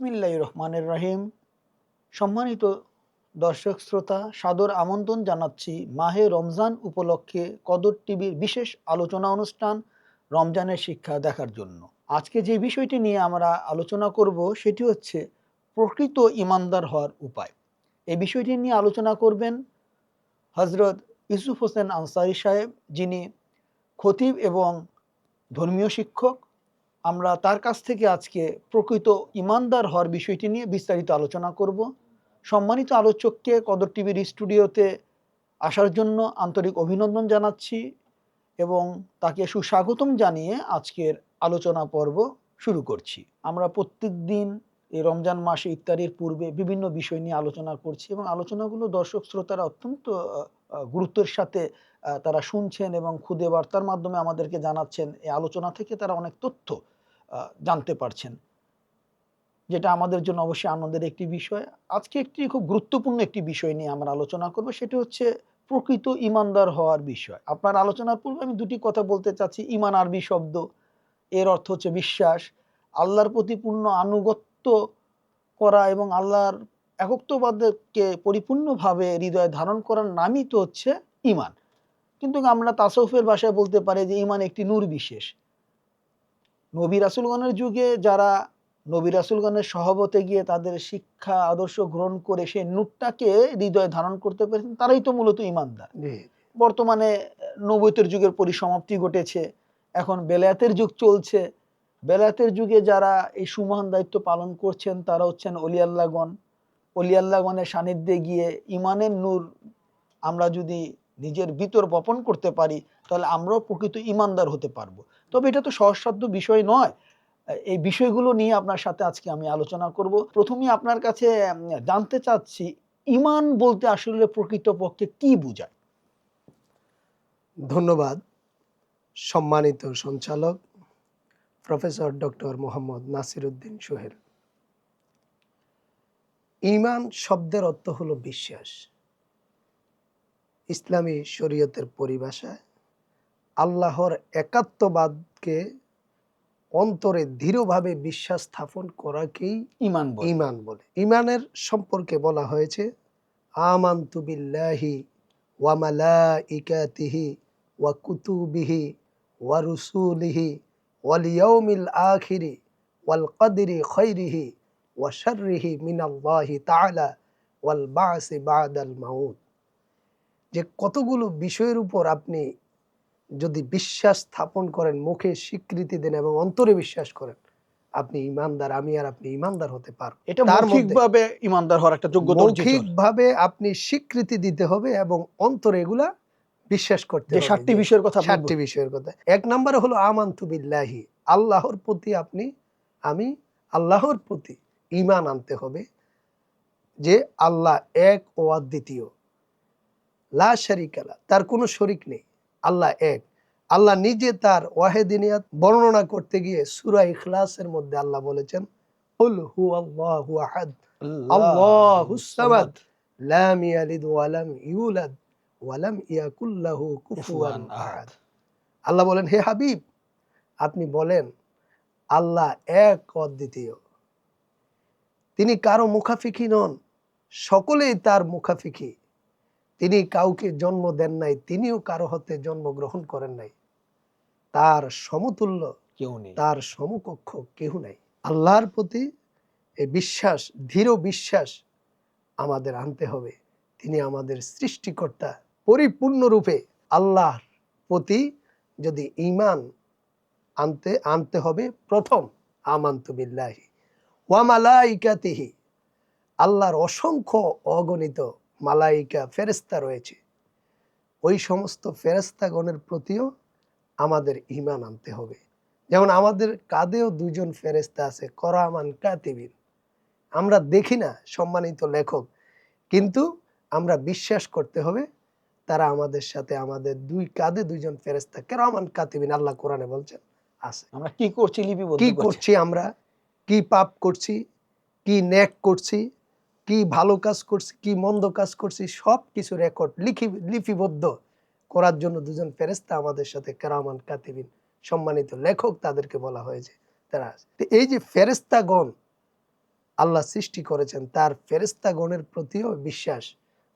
বিসমিল্লাহ রহমানের রহিম। সম্মানিত দর্শক শ্রোতা, সাদর আমন্ত্রণ জানাচ্ছি মাহে রমজান উপলক্ষে কদর টিভির বিশেষ আলোচনা অনুষ্ঠান রমজানের শিক্ষা দেখার জন্য। আজকে যে বিষয়টি নিয়ে আমরা আলোচনা করব সেটি হচ্ছে প্রকৃত ইমানদার হওয়ার উপায়। এই বিষয়টি নিয়ে আলোচনা করবেন হজরত ইউসুফ হোসেন আনসারি সাহেব, যিনি খতিব এবং ধর্মীয় শিক্ষক। আমরা তার কাছ থেকে আজকে প্রকৃত ইমানদার হওয়ার বিষয়টি নিয়ে বিস্তারিত আলোচনা করব। সম্মানিত আলোচককে কদর টিভির স্টুডিওতে আসার জন্য আন্তরিক অভিনন্দন জানাচ্ছি এবং তাকে সুস্বাগতম জানিয়ে আজকের আলোচনা পর্ব শুরু করছি। আমরা প্রত্যেক দিন এই রমজান মাসে ইফতারির পূর্বে বিভিন্ন বিষয় নিয়ে আলোচনা করছি এবং আলোচনাগুলো দর্শক শ্রোতারা অত্যন্ত গুরুত্বের সাথে তারা শুনছেন এবং খুদে বার্তার মাধ্যমে আমাদেরকে জানাচ্ছেন। এই আলোচনা থেকে তারা অনেক তথ্য জানতে পারছেন। যেটা আমাদের জন্য অবশ্যই আনন্দের একটি বিষয়। আজকে একটি খুব গুরুত্বপূর্ণ একটি বিষয় নিয়ে আমরা আলোচনা করব, সেটা হচ্ছে প্রকৃত ইমানদার হওয়ার বিষয়। আপনার আলোচনার পূর্বে আমি দুটি কথা বলতে চাচ্ছি, ইমান আরবি শব্দ। এর অর্থ হচ্ছে বিশ্বাস। আল্লাহর প্রতি পূর্ণ আনুগত্য করা এবং আল্লাহর একত্ববাদকে পরিপূর্ণভাবে হৃদয়ে ধারণ করার নামই তো হচ্ছে ইমান। কিন্তু আমরা তাসৌফের ভাষায় বলতে পারি যে, ইমান একটি নূর বিশেষ। নবী রাসুলগণের যুগে যারা নবী রাসুলগণের সহবতে গিয়ে তাদের শিক্ষা আদর্শ গ্রহণ করে সেই নূরটাকে হৃদয়ে ধারণ করতে পেরেছেন তারাই তো মূলত ইমানদার। বর্তমানে নবৈতের যুগের পরিসমাপ্তি ঘটেছে এখন বেলায়াতের যুগ চলছে। বেলায়াতের যুগে যারা এই সুমহান দায়িত্ব পালন করছেন তারা হচ্ছেন অলিয়াল্লাগণ অলিয়াল্লাগণের সান্নিধ্যে গিয়ে ইমানের নূর আমরা যদি নিজের ভিতর বপন করতে পারি তাহলে আমরাও প্রকৃত ইমানদার হতে পারব। তবে এটা তো সহজসাধ্য বিষয় নয়। এই বিষয়গুলো নিয়ে আপনার সাথে আজকে আমি আলোচনা করব। প্রথমেই আপনার কাছে জানতে চাচ্ছি, ইমান বলতে আসলে প্রকৃতপক্ষে কি বোঝায়? ধন্যবাদ। সম্মানিত সঞ্চালক, প্রফেসর ডক্টর মোহাম্মদ নাসির উদ্দিন সোহেল। ইমান শব্দের অর্থ হলো বিশ্বাস। ইসলামী শরীয়তের পরিভাষায় আল্লাহর একাত্মবাদকে অন্তরে দৃঢ়ভাবে বিশ্বাস স্থাপন করাকেই ইমান ইমান বলে। ইমানের সম্পর্কে বলা হয়েছে আমান্তু বিল্লাহি ওয়া মালাইকাতিহি ওয়া কুতুবিহি ওয়া রুসুলিহি ওয়াল ইয়াউমিল আখিরি ওয়াল কদরি খৈরিহি ওয়া শাররিহি মিনাল্লাহি তাআলা ওয়াল বাসি বাদাল মাউত। যে কতগুলো বিষয়ের উপর আপনি যদি বিশ্বাস স্থাপন করেন মুখে স্বীকৃতি দেন এবং অন্তরে বিশ্বাস করেন আপনি ইমানদার আমি আর আপনি ইমানদার হতে পারব। এটা মৌখিকভাবে ইমানদার হওয়ার একটা যোগ্যতা মৌখিকভাবে আপনি স্বীকৃতি দিতে হবে এবং অন্তরে এগুলা বিশ্বাস করতে হবে। সাতটি বিষয়ের কথা সাতটি বিষয়ের কথা। এক নম্বরে হলো আমান্তু বিল্লাহি। আল্লাহর প্রতি আপনি আমি আল্লাহর প্রতি ঈমান আনতে হবে যে আল্লাহ এক ও অদ্বিতীয় লা শারিকালা তার কোনো শরিক নেই। আল্লাহ এক। আল্লাহ নিজে তার ওয়াহেদিনিয়াত বর্ণনা করতে গিয়ে সূরা ইখলাসের মধ্যে আল্লাহ বলেছেন কুল হু আল্লাহু আহাদ সামাদ লাম ইয়ালিদ ওয়ালাম ইউলাদ ওয়ালাম ইয়াকুল্লাহু কুফুয়ান আহাদ। আল্লাহ বলেন হে হাবিব আপনি বলেন আল্লাহ এক অদ্বিতীয় তিনি কারও মুখাফিকি নন সকলেই তার মুখাফিকি। তিনি কাউকে জন্ম দেন নাই তিনিও কারও হতে জন্মগ্রহণ করেন নাই। তার সমতুল্য কেউ নেই। তার সমকক্ষ কেউ নাই। আল্লাহর প্রতি এই বিশ্বাস দৃঢ় বিশ্বাস আমাদের আনতে হবে। তিনি আমাদের সৃষ্টিকর্তা পরিপূর্ণরূপে আল্লাহর প্রতি যদি ঈমান আনতে আনতে হবে প্রথম আমান্তু বিল্লাহি। ওয়া মালাইকাতিহি আল্লাহর অসংখ্য অগণিত মালাইকা ফেরেস্তা রয়েছে। ওই সমস্ত ফেরেস্তাগণের প্রতিও আমাদের ঈমান আনতে হবে। যেমন আমাদের কাঁধেও দুজন ফেরেস্তা আছে করামান কাতিবিন। আমরা দেখি না সম্মানিত লেখক কিন্তু আমরা বিশ্বাস করতে হবে তারা আমাদের সাথে আমাদের দুই কাঁধে দুইজন ফেরেস্তা কেরামান কাতিবিন আল্লাহ কোরআনে বলছেন আছে। আমরা কি করছি লিপিবদ্ধ কি করছি? করছি আমরা? কি পাপ করছি? কি ন্যাক করছি? কি ভালো কাজ করছি, কি মন্দ কাজ করছি সব কিছু রেকর্ড লিখি, লিপিবদ্ধ করার জন্য দুজন ফেরেস্তা আমাদের সাথে কেরামান, কাতিবিন সম্মানিত লেখক তাদেরকে বলা হয়েছে। তারা এই যে ফেরেস্তাগণ আল্লাহ সৃষ্টি করেছেন, তার ফেরেস্তাগণের প্রতিও বিশ্বাস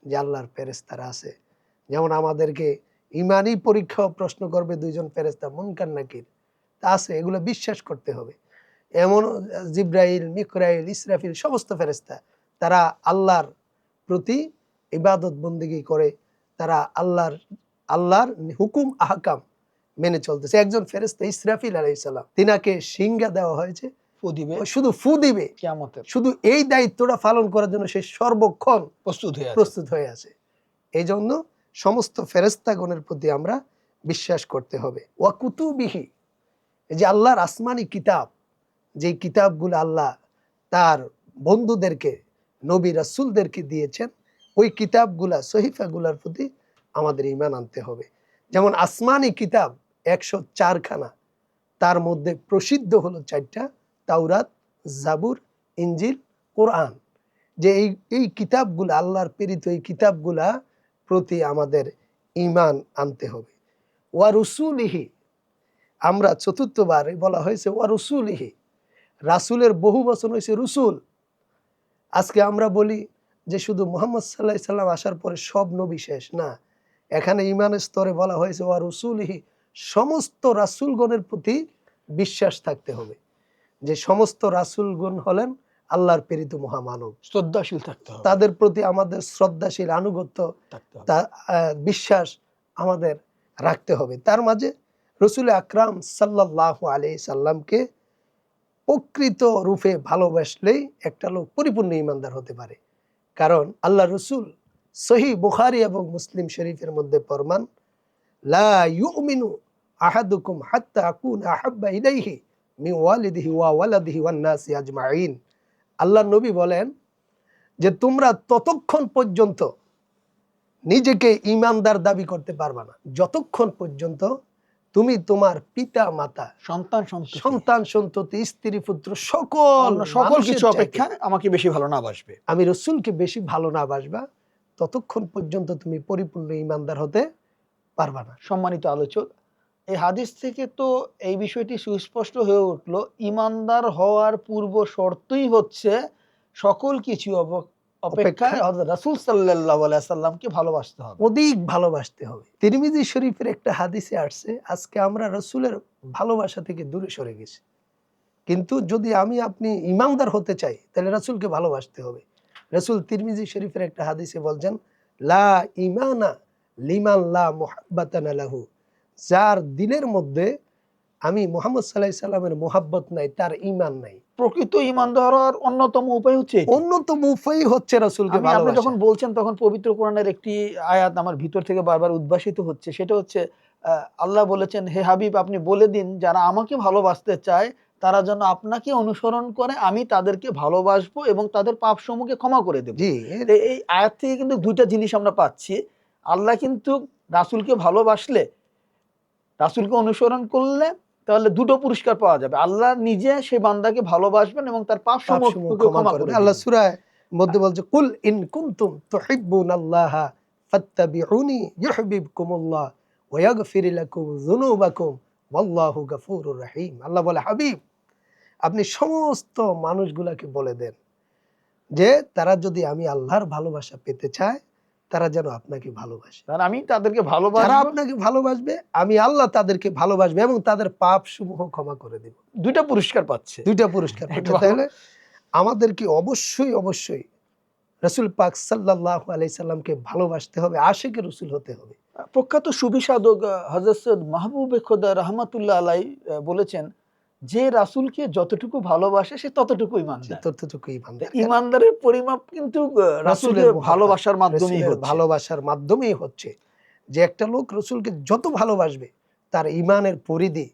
যে আল্লাহর ফেরেস্তারা আছে। যেমন আমাদেরকে ইমানই পরীক্ষা প্রশ্ন করবে দুইজন ফেরেস্তা মুনকার নাকির। তা আছে, এগুলো বিশ্বাস করতে হবে। এমন জিব্রাইল মিকরাইল ইসরাফিল, সমস্ত ফেরেস্তা তারা আল্লাহর প্রতি ইবাদত বন্দিগি করে তারা আল্লাহর আল্লাহর হুকুম আহকাম মেনে চলতেছে। একজন ফেরেস্তা ইসরাফিল আলাইসাল্লাম তিনাকে সিংহা দেওয়া হয়েছে। ফু দিবে। শুধু ফু দিবে। শুধু এই দায়িত্বটা পালন করার জন্য সে সর্বক্ষণ প্রস্তুত হয়ে প্রস্তুত হয়ে আছে। এই জন্য সমস্ত ফেরেস্তাগণের প্রতি আমরা বিশ্বাস করতে হবে। ওয়াকুতুবিহি এই যে আল্লাহর আসমানি কিতাব যে কিতাবগুলো আল্লাহ তার বন্ধুদেরকে নবী রাসুলদেরকে দিয়েছেন, ওই কিতাবগুলা, সহিফাগুলার প্রতি আমাদের ইমান আনতে হবে। যেমন আসমানি কিতাব একশো চারখানা, তার মধ্যে প্রসিদ্ধ হলো চারটা, তাওরাত, জাবুর ইঞ্জিল কোরআন। যে এই এই কিতাবগুলা, আল্লাহর প্রেরিত এই কিতাবগুলা প্রতি আমাদের ইমান আনতে হবে। ওয়া রসুলিহি, আমরা চতুর্থবার বলা হয়েছে ওয়া রসুলিহি, রাসুলের বহু বচন হয়েছে রসুল। আজকে আমরা বলি যে শুধু মোহাম্মদ সাল্লাহ সাল্লাম আসার পরে সব নবী শেষ না। এখানে ইমানের স্তরে বলা হয়েছে ওয়া রসুলিহি সমস্ত রাসুলগণের প্রতি বিশ্বাস থাকতে হবে। যে সমস্ত রাসুলগণ হলেন আল্লাহর প্রেরিত মহামানব। শ্রদ্ধাশীল থাকতে হবে। তাদের প্রতি আমাদের শ্রদ্ধাশীল আনুগত্য বিশ্বাস আমাদের রাখতে হবে। তার মাঝে রসুল আকরাম সাল্লাহ আলি সাল্লামকে প্রকৃত রূপে ভালোবাসলেই একটা লোক পরিপূর্ণ ইমানদার হতে পারে। কারণ আল্লাহ রসুল সহি বুখারি এবং মুসলিম শরীফের মধ্যে ফরমান, লা ইউমিনু আহাদুকুম হাত্তা আকুন আহাব্বা ইলাইহি মি ওয়ালিদিহি ওয়া ওয়ালাদিহি ওয়ান নাসি আজমাইন আল্লাহ নবী বলেন যে, তোমরা ততক্ষণ পর্যন্ত নিজেকে ইমানদার দাবি করতে পারবা না। যতক্ষণ পর্যন্ত তুমি তোমার পিতা মাতা সন্তান সন্তান সন্ততি স্ত্রী পুত্র সকল সকল কিছু অপেক্ষা আমাকে বেশি ভালো না বাসবে। আমি রসুলকে বেশি ভালো না বাসবা ততক্ষণ পর্যন্ত তুমি পরিপূর্ণ ইমানদার হতে পারবা না। সম্মানিত আলোচক এই হাদিস থেকে তো এই বিষয়টি সুস্পষ্ট হয়ে উঠল ইমানদার হওয়ার পূর্ব শর্তই হচ্ছে সকল কিছু অব- অপেক্ষায় রাসূল সাল্লামকে ভালোবাসতে হবে? অধিক ভালোবাসতে হবে। তিরমিজি শরীফের একটা হাদিসে আসছে আজকে আমরা রসুলের ভালোবাসা থেকে দূরে সরে গেছি। কিন্তু যদি আমি আপনি ইমানদার হতে চাই তাহলে রসুলকে ভালোবাসতে হবে। রসুল তিরমিজি শরীফের একটা হাদিসে বলছেন লা ইমানা লিমান লা মুহাব্বাতান লাহু। যার দিলের মধ্যে আমি মোহাম্মদ সাল্লাহ সাল্লামের মোহাব্বত নাই তার ইমান নাই। প্রকৃত ইমানদার হওয়ার অন্যতম উপায় হচ্ছে অন্যতম উপায় হচ্ছে রসুলকে আপনি যখন বলছেন তখন পবিত্র কোরআনের একটি আয়াত আমার ভিতর থেকে বারবার উদ্ভাসিত হচ্ছে। সেটা হচ্ছে আল্লাহ বলেছেন হে হাবিব আপনি বলে দিন যারা আমাকে ভালোবাসতে চায় তারা যেন আপনাকে অনুসরণ করে আমি তাদেরকে ভালোবাসবো এবং তাদের পাপ সমূহকে ক্ষমা করে দেবো। এই আয়াত থেকে কিন্তু দুইটা জিনিস আমরা পাচ্ছি। আল্লাহ কিন্তু রাসূলকে ভালোবাসলে রাসূলকে অনুসরণ করলে তাহলে দুটো পুরস্কার পাওয়া যাবে। আল্লাহ নিজে সেই বান্দাকে ভালোবাসবেন এবং তার পাপ ক্ষমা আল্লাহ সূরায় মধ্যে বলছে কুল ইন কুনতুম তুহিব্বুনাল্লাহ ফাত্তাবিউনি ইউহিব্বুকুমুল্লাহ ওয়া ইয়াগফির লাকুম যুনুবাকুম ওয়াল্লাহু গফুরুর রহিম। আল্লাহ বলে হাবিব আপনি সমস্ত মানুষগুলাকে বলে দেন যে তারা যদি আমি আল্লাহর ভালোবাসা পেতে চায় তারা যেন আপনাকে ভালোবাসে। কারণ আমি তাদেরকে যারা ভালোবাসবো আপনাকে ভালোবাসবে আমি আল্লাহ তাদেরকে ভালোবাসবে এবং তাদের পাপ সমূহ ক্ষমা করে দেব। দুইটা পুরস্কার পাচ্ছে। দুইটা পুরস্কার পাচ্ছে। তাহলে আমাদেরকে অবশ্যই অবশ্যই রসুল পাক সাল্লাহ আলাইসাল্লামকে ভালোবাসতে হবে আশেকে রসুল হতে হবে। প্রখ্যাত সুবিসাধক হজরত সৈয়দ মাহবুবে খোদা রহমাতুল্লাহ আলাই বলেছেন যে রাসূলকে যতটুকু ভালোবাসে সে ততটুকু ইমানদার। ততটুকু ইমানদার। ইমানদারের পরিমাপ কিন্তু রাসূলের ভালোবাসার মাধ্যমেই ভালোবাসার মাধ্যমেই হচ্ছে যে একটা লোক রসুলকে যত ভালোবাসবে তার ইমানের পরিধি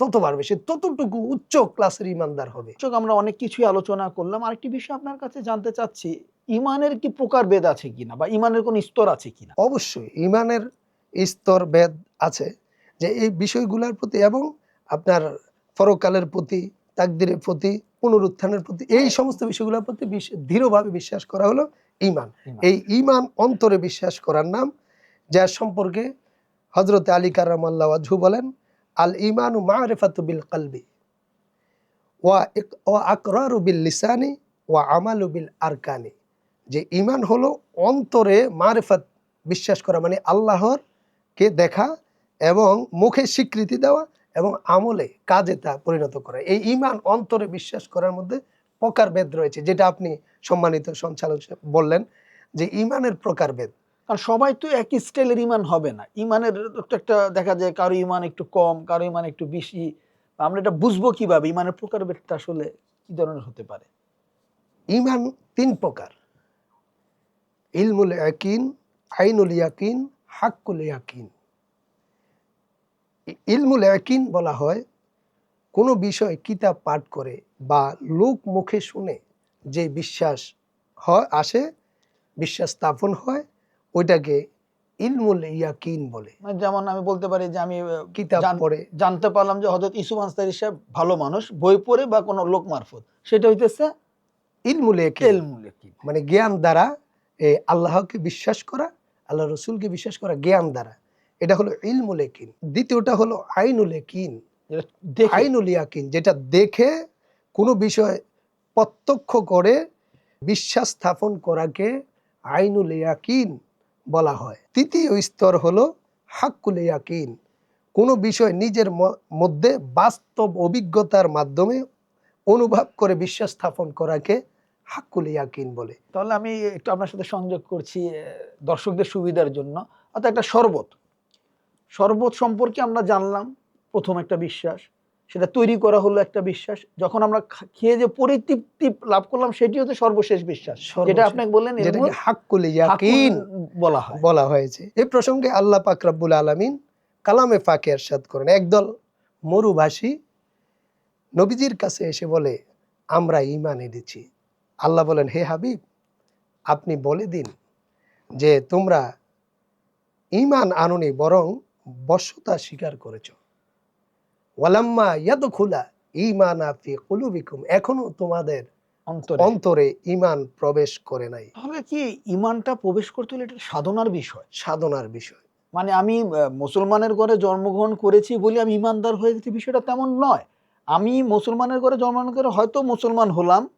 তত বাড়বে। সে ততটুকু উচ্চ ক্লাসের ইমানদার হবে। চোখ আমরা অনেক কিছুই আলোচনা করলাম। আরেকটি বিষয় আপনার কাছে জানতে চাচ্ছি ইমানের কি প্রকার বেদ আছে কিনা বা ইমানের কোন স্তর আছে কিনা? অবশ্যই ইমানের স্তর বেদ আছে যে এই বিষয়গুলোর প্রতি এবং আপনার পরকালের প্রতি তাকদিরের প্রতি পুনরুত্থানের প্রতি এই সমস্ত বিষয়গুলোর প্রতি দৃঢ়ভাবে বিশ্বাস করা হলো ইমান। এই ইমান অন্তরে বিশ্বাস করার নাম যার সম্পর্কে হজরত আলী কারামাল্লাহ ওয়াজহু বলেন আল ইমানু মারেফাতু বিল কালবি ওয়া ওয়া আকরারু বিল লিসানি ওয়া আমালু বিল আরকানি। যে ইমান হলো অন্তরে মারেফাত বিশ্বাস করা মানে আল্লাহর কে দেখা এবং মুখে স্বীকৃতি দেওয়া এবং আমলে কাজে তা পরিণত করা। এই ইমান অন্তরে বিশ্বাস করার মধ্যে প্রকার প্রকারভেদ রয়েছে যেটা আপনি সম্মানিত সঞ্চালক বললেন যে ইমানের প্রকারভেদ কারণ সবাই তো একই স্কেলের ইমান হবে না। ইমানের একটা দেখা যায় কারও ইমান একটু কম কারও ইমান একটু বেশি। আমরা এটা বুঝব কীভাবে? ইমানের প্রকার প্রকারভেদটা আসলে কি ধরনের হতে পারে? ইমান তিন প্রকার। ইলমুল ইয়াকিন আইনুল ইয়াকিন হাক্কুল ইয়াকিন। ইলমুল ইয়াকিন বলা হয় কোনো বিষয় কিতাব পাঠ করে বা লোক মুখে শুনে যে বিশ্বাস হয় আসে বিশ্বাস স্থাপন হয় ওইটাকে ইলমুল ইয়াকিন বলে। মানে যেমন আমি বলতে পারি যে আমি কিতাব পড়ে। জানতে পারলাম যে হজরত ইসুফ আনসারি সাহেব ভালো মানুষ বই পড়ে বা কোনো লোক মারফত। সেটা হইতেছে ইলমুল ইয়াকিন। এলমুল মানে জ্ঞান দ্বারা এ, আল্লাহকে বিশ্বাস করা আল্লাহ রসুলকে বিশ্বাস করা জ্ঞান দ্বারা। এটা হলো ইলমুল একিন দ্বিতীয়টা হলো আইনুল একিন আইনুল ইয়াকিন যেটা দেখে কোনো বিষয় প্রত্যক্ষ করে বিশ্বাস স্থাপন করাকে আইনুল ইয়াকিন বলা হয়। তৃতীয় স্তর হলো হাক্কুল ইয়াকিন। কোনো বিষয় নিজের মধ্যে বাস্তব অভিজ্ঞতার মাধ্যমে অনুভব করে বিশ্বাস স্থাপন করাকে হাক্কুল ইয়াকিন বলে। তাহলে আমি একটু আপনার সাথে সংযোগ করছি দর্শকদের সুবিধার জন্য। অর্থাৎ একটা শরবত। শরবত সম্পর্কে আমরা জানলাম প্রথম একটা বিশ্বাস। সেটা তৈরি করা হলো একটা বিশ্বাস। যখন আমরা খেয়ে যে পরিতৃপ্তি লাভ করলাম সেটি হচ্ছে সর্বশেষ বিশ্বাস। যেটা। আপনাকে বললেন হাক্কুল ইয়াকিন বলা হয়। বলা হয়েছে। এই প্রসঙ্গে আল্লাহ পাক রব্বুল আলামিন কালামে ফাঁকে এরশাদ করেন। একদল মরুভাষী নবীজির কাছে এসে বলে আমরা ইমান এনেছি। আল্লাহ বলেন হে হাবিব আপনি বলে দিন যে তোমরা ইমান আনুনি বরং বশ্যতা স্বীকার করেছ। ওয়ালাম্মা ইয়াদখুলা ঈমানা ফি কুলুবিকুম এখনও তোমাদের অন্তরে। অন্তরে ইমান প্রবেশ করে নাই। তাহলে কি ইমানটা প্রবেশ করতে হলে এটা সাধনার বিষয়? সাধনার বিষয়। মানে আমি মুসলমানের ঘরে জন্মগ্রহণ করেছি বলে আমি ইমানদার হয়ে গেছি বিষয়টা তেমন নয়। আমি মুসলমানের ঘরে জন্মগ্রহণ করে হয়তো মুসলমান হলাম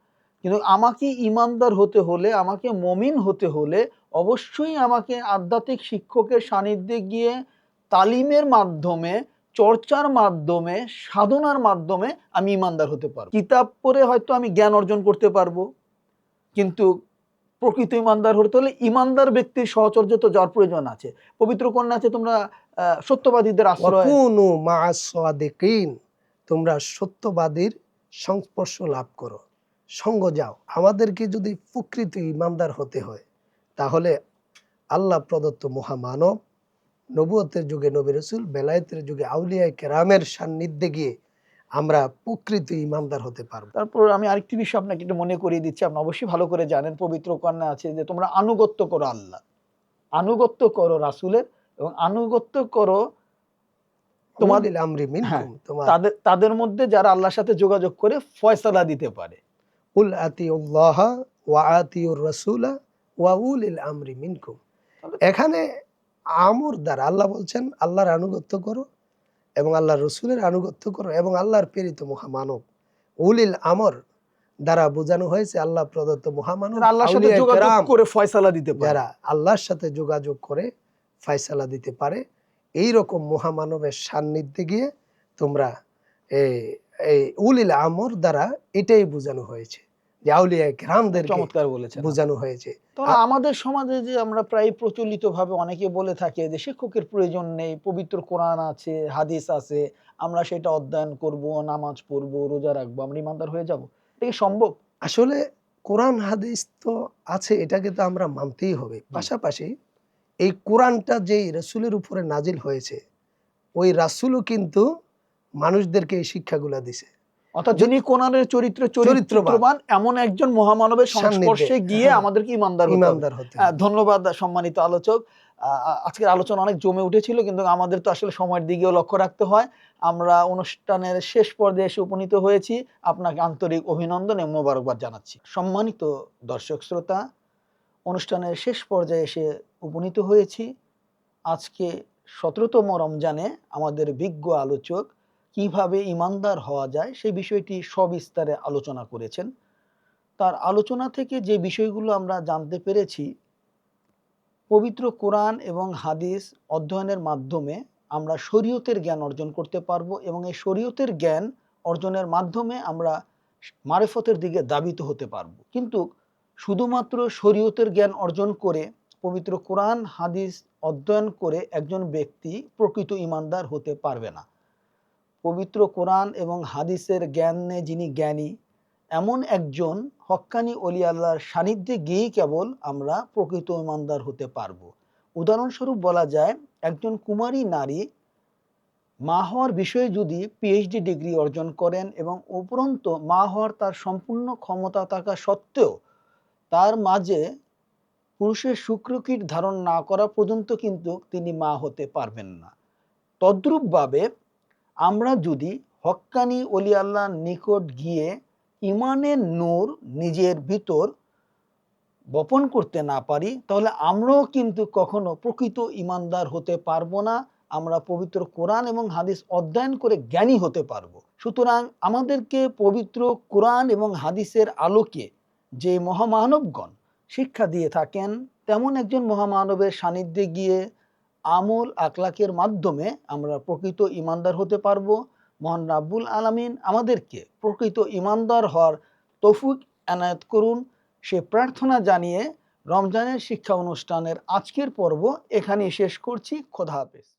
কিন্তু আমাকে ইমানদার হতে হলে আমাকে মমিন হতে হলে অবশ্যই আমাকে আধ্যাত্মিক শিক্ষকের সান্নিধ্যে গিয়ে তালিমের মাধ্যমে, চর্চার মাধ্যমে, সাধনার মাধ্যমে আমি ইমানদার হতে পারব। কিতাব পড়ে হয়তো আমি জ্ঞান অর্জন করতে পারব, কিন্তু প্রকৃত ইমানদার হতে হলে ইমানদার ব্যক্তির সহচর্য তো যাওয়ার প্রয়োজন আছে। পবিত্র কন্যা আছে, তোমরা সত্যবাদীদের আশ্রয়। তোমরা সত্যবাদীর সংস্পর্শ লাভ করো। সঙ্গ যাও। আমাদেরকে যদি প্রকৃত ইমানদার হতে হয়, তাহলে আল্লাহ প্রদত্ত মহামানব নবুয়তের যুগে নবী রসুল বেলায়েতের যুগে আউলিয়া কেরামের সান্নিধ্যে গিয়ে আমরা প্রকৃত ইমানদার হতে পারব। তারপর আমি আরেকটি বিষয় আপনাকে একটু মনে করিয়ে দিচ্ছি। আপনি অবশ্যই ভালো করে জানেন পবিত্র কন্যা আছে যে তোমরা আনুগত্য করো আল্লাহ। আনুগত্য করো রাসূলের এবং আনুগত্য করো তোমাদের আমরি মিনকুম তোমার তাদের তাদের মধ্যে যারা আল্লাহর সাথে যোগাযোগ করে ফয়সালা দিতে পারে। উল আতিউল্লাহ ওয়া আতিউর রাসূলা ওয়া উলিল আমরি মিনকুম। এখানে আমর দ্বারা আল্লাহ বলছেন আল্লাহর আনুগত্য করো এবং আল্লাহর রসুলের আনুগত্য করো এবং আল্লাহর প্রেরিত মহামানব। উলিল আমর দ্বারা বোঝানো হয়েছে আল্লাহ প্রদত্ত মহামানব আল্লাহর সাথে যোগাযোগ করে ফয়সালা দিতে পারে। যারা আল্লাহর সাথে যোগাযোগ করে ফয়সালা দিতে পারে এই রকম মহামানবের সান্নিধ্যে গিয়ে তোমরা এই উলিল আমর দ্বারা এটাই বোঝানো হয়েছে। যে আউলিয়া কেরামদেরকে চমৎকার বলেছেন বোঝানো হয়েছে। আমাদের সমাজে যে আমরা প্রায় প্রচলিত ভাবে অনেকে বলে থাকে যে শিক্ষকের প্রয়োজন নেই পবিত্র কোরআন আছে হাদিস আছে আমরা সেটা অধ্যয়ন করব নামাজ পড়ব রোজা রাখব আমরা ইমানদার হয়ে যাব। এটা কি সম্ভব? আসলে কোরআন হাদিস তো আছে এটাকে তো আমরা মানতেই হবে। পাশাপাশি এই কোরআনটা যেই রসুলের উপরে নাজিল হয়েছে ওই রাসুলও কিন্তু মানুষদেরকে এই শিক্ষাগুলা দিছে। অর্থাৎ যিনি কোরআনের চরিত্র চরিত্রবান। এমন একজন মহামানবের সংস্পর্শে গিয়ে হ্যাঁ। আমাদেরকে ইমানদার। ইমানদার হতে ধন্যবাদ সম্মানিত আলোচক। আজকের আলোচনা অনেক জমে উঠেছিল কিন্তু আমাদের তো আসলে সময়ের দিকেও লক্ষ্য রাখতে হয়। আমরা অনুষ্ঠানের শেষ পর্যায়ে এসে উপনীত হয়েছি। আপনাকে আন্তরিক অভিনন্দন এবং মোবারকবাদ জানাচ্ছি। সম্মানিত দর্শক শ্রোতা অনুষ্ঠানের শেষ পর্যায়ে এসে উপনীত হয়েছি। আজকে সতেরোতম রমজানে আমাদের বিজ্ঞ আলোচক কীভাবে ইমানদার হওয়া যায় সেই বিষয়টি সবিস্তারে আলোচনা করেছেন। তার আলোচনা থেকে যে বিষয়গুলো আমরা জানতে পেরেছি, পবিত্র কোরআন এবং হাদিস অধ্যয়নের মাধ্যমে আমরা শরীয়তের জ্ঞান অর্জন করতে পারব এবং এই শরীয়তের জ্ঞান অর্জনের মাধ্যমে আমরা মারেফতের দিকে দাবিত হতে পারব। কিন্তু শুধুমাত্র শরীয়তের জ্ঞান অর্জন করে, পবিত্র কোরআন, হাদিস অধ্যয়ন করে একজন ব্যক্তি প্রকৃত ইমানদার হতে পারবে না। পবিত্র কোরআন এবং হাদিসের জ্ঞানে যিনি জ্ঞানী, এমন একজন হক্কানি অলি আল্লাহর সান্নিধ্যে গিয়েই কেবল আমরা প্রকৃত ইমানদার হতে পারব। উদাহরণস্বরূপ বলা যায়, একজন কুমারী নারী মা হওয়ার বিষয়ে যদি পিএইচডি ডিগ্রি অর্জন করেন এবং উপরন্ত মা হওয়ার তার সম্পূর্ণ ক্ষমতা থাকা সত্ত্বেও তার মাঝে পুরুষের শুক্রকীট ধারণ না করা পর্যন্ত কিন্তু তিনি মা হতে পারবেন না। তদ্রূপভাবে আমরা যদি হক্কানি অলি আল্লাহর নিকট গিয়ে ইমানের নূর নিজের ভিতর বপন করতে না পারি, তাহলে আমরাও কিন্তু কখনো প্রকৃত ইমানদার হতে পারব না। আমরা পবিত্র কোরআন এবং হাদিস অধ্যয়ন করে জ্ঞানী হতে পারব। সুতরাং আমাদেরকে পবিত্র কোরআন এবং হাদিসের আলোকে যে মহামানবগণ শিক্ষা দিয়ে থাকেন, তেমন একজন মহামানবের সান্নিধ্যে গিয়ে আমল আকলাকের মাধ্যমে আমরা প্রকৃত ইমানদার হতে পারব। মহান রাব্বুল আলমিন আমাদেরকে প্রকৃত ইমানদার হওয়ার তফুক এনায়ত করুন। সে প্রার্থনা জানিয়ে রমজানের শিক্ষা অনুষ্ঠানের আজকের পর্ব এখানেই শেষ করছি। খোদা হাফেজ।